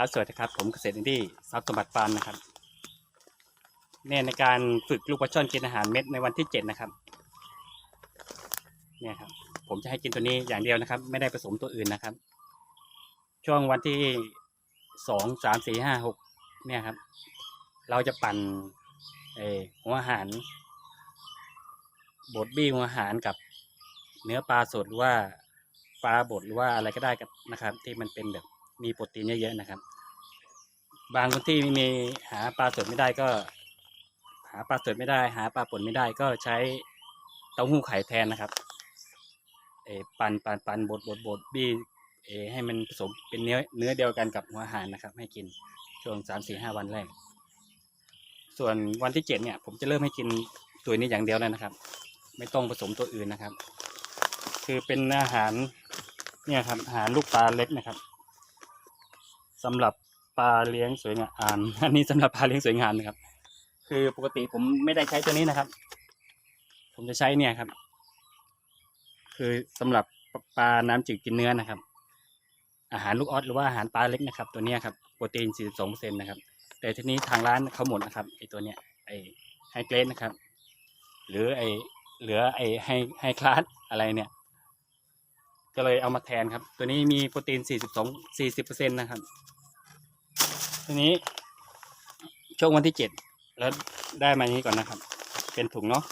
ครับสวัสดีครับ ผมเกษตรอินดี้ทรัพย์สมบัติฟาร์มนะครับเนี่ยในการฝึกลูกปลาช่อนกินอาหารเม็ดในวันที่เจ็ดนะครับเนี่ยครับ ผมจะให้กินตัวนี้อย่างเดียวนะครับ ไม่ได้ผสมตัวอื่นนะครับ ช่วงวันที่สองสามสี่ห้าหกเนี่ยครับ เราจะปั่นเอหัวอาหารบดบี้หัวอาหารกับเนื้อปลาสดหรือว่าปลาบดหรือว่าอะไรก็ได้กับนะครับ ที่มันเป็นแบบ มีโปรตีนเยอะๆนะครับ บางคนที่ไม่มีหาปลาสดไม่ได้ก็ หาปลาสดไม่ได้ หาปลาป่นไม่ได้ก็ใช้เต้าหู้ไข่แทนนะครับเอปั่นปั่นปั่นบดบดบดบี้เออให้มันผสมเป็นเนื้อเนื้อเดียวกันกับหัวอาหารนะครับ ให้กินช่วงสามสี่ห้าวันแรก ส่วนวันที่เจ็ดเนี่ย ผมจะเริ่มให้กินตัวนี้อย่างเดียวแล้วนะครับ ไม่ต้องผสมตัวอื่นนะครับ คือเป็นอาหารเนี่ยครับอาหารลูกปลาเล็กนะครับ สำหรับปลาเลี้ยงสวยงามอันนี้สำหรับปลาเลี้ยงสวยงามนะครับ คือปกติผมไม่ได้ใช้ตัวนี้นะครับ ผมจะใช้เนี่ยครับ คือสำหรับปลาน้ำจืดกินเนื้อนะครับ อาหารลูกออสหรือว่าอาหารปลาเล็กนะครับ ตัวนี้ครับโปรตีน 42%นะครับ แต่ทีนี้ทางร้านเขาหมดนะครับไอตัวเนี้ยไอไฮเกรดนะครับ หรือไอเหลือไอไฮไฮคลาสอะไรเนี่ย ก็เลยเอามาแทนครับ ตัวนี้มีโปรตีน 42 40%นะครับทีนี้ช่วงวันที่ 7 แล้วได้มาอย่างนี้ก่อนนะครับ เป็นถุงเนาะ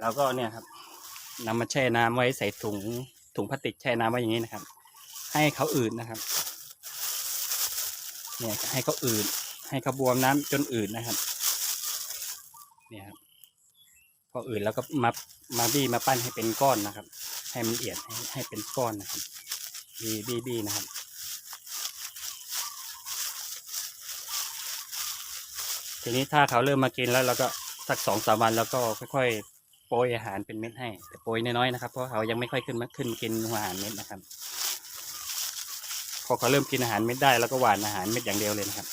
แล้วก็เนี่ยครับนำมาแช่น้ำไว้ใส่ถุงถุงพลาสติกแช่น้ำไว้อย่างนี้นะครับ ให้เขาอืดนะครับ เนี่ยให้เขาอืดให้เขาบวมน้ำจนอืดนะครับ เนี่ยครับ พออืดแล้วก็มามาบี้มาปั้นให้เป็นก้อนนะครับ ให้มันละเอียดให้ให้เป็นก้อนนะครับบี้บี้บี้นะครับทีนี้ถ้าเขาเริ่มมากินแล้วเราก็สักสองสามวันแล้วก็ค่อยๆโปรยอาหารเป็นเม็ดให้แต่โปรยน้อยๆนะครับเพราะเขายังไม่ค่อยขึ้นมาขึ้นกินอาหารเม็ดนะครับ พอเขาเริ่มกินอาหารเม็ดได้แล้วก็หวานอาหารเม็ดอย่างเดียวเลยนะครับ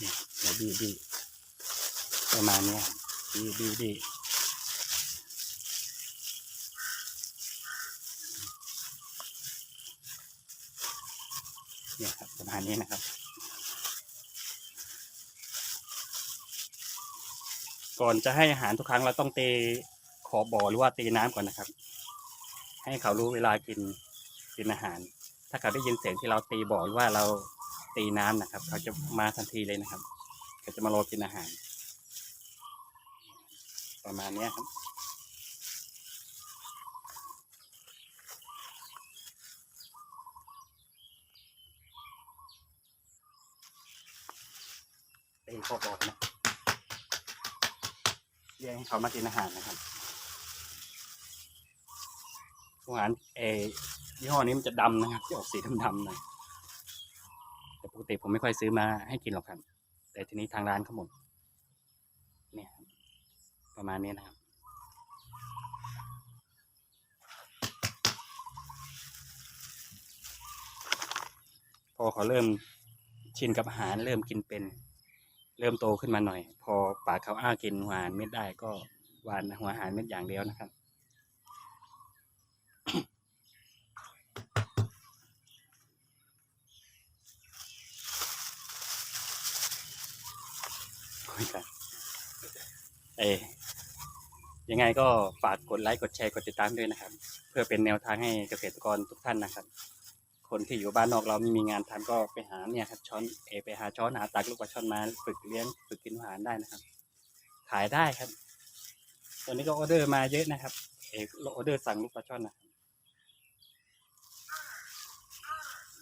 นี่เดี๋ยวบี้บี้ ประมาณนี้ยบี้บี้บี้เนี่ยครับประมาณนี้นะครับ ก่อนจะให้อาหารทุกครั้งเราต้องเตีขอบบ่อหรือว่าเตีน้ำก่อนนะครับ ให้เขารู้เวลากินกินอาหาร ถ้าเขาได้ยินเสียงที่เราตีบ่อหรือว่าเราตีน้ำนะครับ เขาจะมาทันทีเลยนะครับ เขาจะมารอกินอาหาร ประมาณนี้ครับตีขอบบ่อนะเรียกให้เขามากินอาหารนะครับอาหารเอยี่ห้อนี้มันจะดำนะครับจะออกสีดำๆหน่อยแต่ปกติผมไม่ค่อยซื้อมาให้กินหรอกครับ แต่ทีนี้ทางร้านเขาหมดเนี่ยครับ ประมาณนี้นะครับ พอเขาเริ่มชินกับอาหารเริ่มกินเป็น เริ่มโตขึ้นมาหน่อย พอปากเขาอ้ากินหัวอาหารเม็ดได้ก็หวานหัวอาหารเม็ดอย่างเดียวนะครับโอ้ ยังไงก็ฝากกดไลค์กดแชร์กดติดตามด้วยนะครับ เพื่อเป็นแนวทางให้เกษตรกรทุกท่านนะครับ คนที่อยู่บ้านนอกเราไม่มีงานทำก็ไปหาเนี่ยครับช้อนเอไปหาช้อนหาตักลูกปลาช่อนมาฝึกเลี้ยงฝึกกินอาหารได้นะครับ ขายได้ครับตอนนี้ก็ออเดอร์มาเยอะนะครับเออออเดอร์สั่งลูกปลาช่อนนะครับ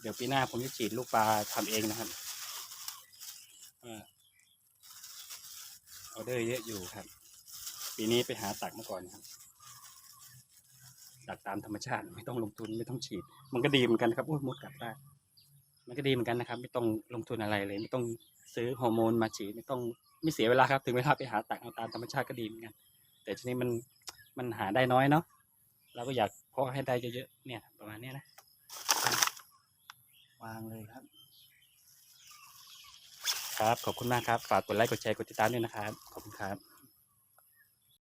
เดี๋ยวปีหน้าผมจะฉีดลูกปลาทำเองนะครับออเดอร์เยอะอยู่ครับ ปีนี้ไปหาตักมาก่อนครับดักตามธรรมชาติไม่ต้องลงทุนไม่ต้องฉีด มันก็ดีเหมือนกันนะครับโอ้ยมดกัดได้มันก็ดีเหมือนกันนะครับ ไม่ต้องลงทุนอะไรเลย ไม่ต้องซื้อฮอร์โมนมาฉีดไม่ต้องไม่เสียเวลาครับ ถึงเวลาไปหาตักเอาตามธรรมชาติก็ดีเหมือนกัน แต่ทีนี้มันมันหาได้น้อยเนาะเราก็อยากเพาะให้ได้เยอะๆเนี่ย ประมาณเนี้ยนะวางเลยครับ ครับขอบคุณมากครับ ฝากกดไลค์กดแชร์กดติดตามด้วยนะครับ ขอบคุณครับ